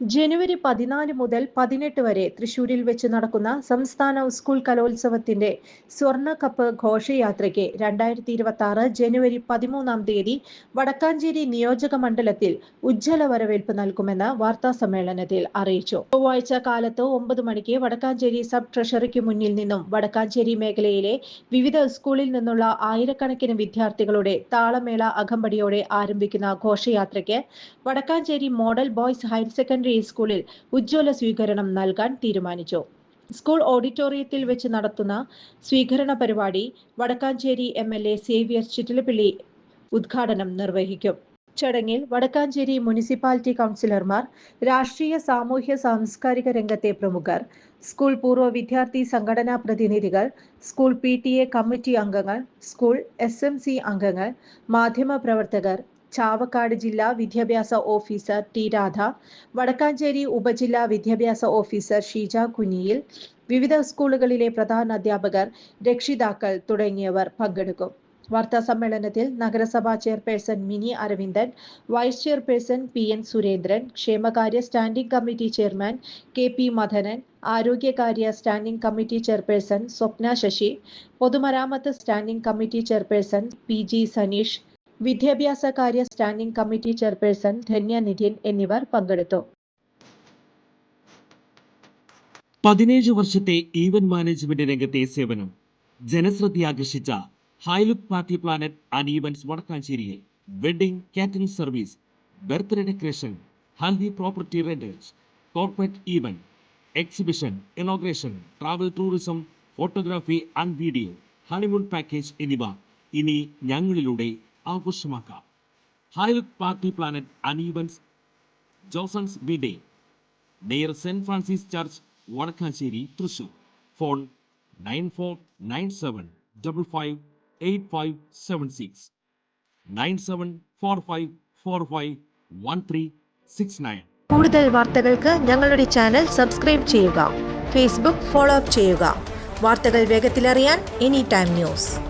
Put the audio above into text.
ജനുവരി പതിനാല് മുതൽ പതിനെട്ട് വരെ തൃശൂരിൽ വെച്ച് നടക്കുന്ന സംസ്ഥാന സ്കൂൾ കലോത്സവത്തിന്റെ സ്വർണ കപ്പ് ഘോഷയാത്രയ്ക്ക് രണ്ടായിരത്തി ഇരുപത്തി ആറ് ജനുവരി പതിമൂന്നാം തീയതി വടക്കാഞ്ചേരി നിയോജക മണ്ഡലത്തിൽ ഉജ്ജ്വല വരവേൽപ്പ് നൽകുമെന്ന് വാർത്താ സമ്മേളനത്തിൽ അറിയിച്ചു. ചൊവ്വാഴ്ച കാലത്ത് ഒമ്പത് മണിക്ക് വടക്കാഞ്ചേരി സബ് ട്രഷറിക്ക് മുന്നിൽ നിന്നും വടക്കാഞ്ചേരി മേഖലയിലെ വിവിധ സ്കൂളിൽ നിന്നുള്ള ആയിരക്കണക്കിന് വിദ്യാർത്ഥികളുടെ താളമേള അകമ്പടിയോടെ ആരംഭിക്കുന്ന ഘോഷയാത്രയ്ക്ക് Vadakkanchery model boys higher secondary സ്കൂളിൽ ഉജ്ജ്വല സ്വീകരണം നൽകാൻ തീരുമാനിച്ചു. സ്കൂൾ ഓഡിറ്റോറിയത്തിൽ വെച്ച് നടത്തുന്ന സ്വീകരണ പരിപാടി Vadakkanchery M L A Xavier Chittilappilly ഉദ്ഘാടനം നിർവഹിക്കും. ചടങ്ങിൽ വടക്കാഞ്ചേരി മുനിസിപ്പാലിറ്റി കൗൺസിലർമാർ രാഷ്ട്രീയ സാമൂഹ്യ സാംസ്കാരിക രംഗത്തെ പ്രമുഖർ സ്കൂൾ പൂർവ വിദ്യാർത്ഥി സംഘടനാ പ്രതിനിധികൾ സ്കൂൾ പി കമ്മിറ്റി അംഗങ്ങൾ സ്കൂൾ എസ് അംഗങ്ങൾ മാധ്യമപ്രവർത്തകർ ചാവക്കാട് ജില്ലാ വിദ്യാഭ്യാസ ഓഫീസർ ടി രാധ വടക്കാഞ്ചേരി ഉപജില്ലാ വിദ്യാഭ്യാസ ഓഫീസർ ഷീജ കുഞ്ഞിയിൽ വിവിധ സ്കൂളുകളിലെ പ്രധാന അധ്യാപകർ രക്ഷിതാക്കൾ തുടങ്ങിയവർ പങ്കെടുക്കും. വാർത്താ സമ്മേളനത്തിൽ നഗരസഭാ chairperson Mini Aravindan vice chairperson P N Surendran ക്ഷേമകാര്യ standing committee chairman K P Madhanan ആരോഗ്യകാര്യ standing committee chairperson Swapna Sasi പൊതുമരാമത്ത് standing committee chairperson P G Saneesh വിദ്യാഭ്യാസ കാര്യ standing committee chairperson Dhanya Nidhin എന്നിവർ പങ്കെടുത്തു. പതിനേഴ് വർഷത്തെ ഈവന്റ് മാനേജ്മെന്റ് രംഗത്തെ സേവനം. ജനശ്രദ്ധയാകർഷിച്ച Highlook party planet and events വടക്കാഞ്ചേരിയിൽ wedding catering service birthday decoration haldi property renters corporate event exhibition inauguration travel tourism photography and video honeymoon package എന്നിവ ഇനി ഞങ്ങളിലൂടെ ആഘോഷമാക്കാം. ഹൈലുക്ക് പാർട്ടി പ്ലാനറ്റ് അനീബൻസ് ജോസൺസ് ജോസൺസ് ബിഡേ near Saint Francis church Vadakkanchery Thrissur. Phone nine four nine seven double five eight five seven six. Nine seven four five four five one three six nine. കൂടുതൽ വാർത്തകൾക്ക് ഞങ്ങളുടെ ചാനൽ സബ്സ്ക്രൈബ് ചെയ്യുക. Facebook follow up ചെയ്യുക. വാർത്തകൾ വേഗത്തിലറിയാൻ any time news.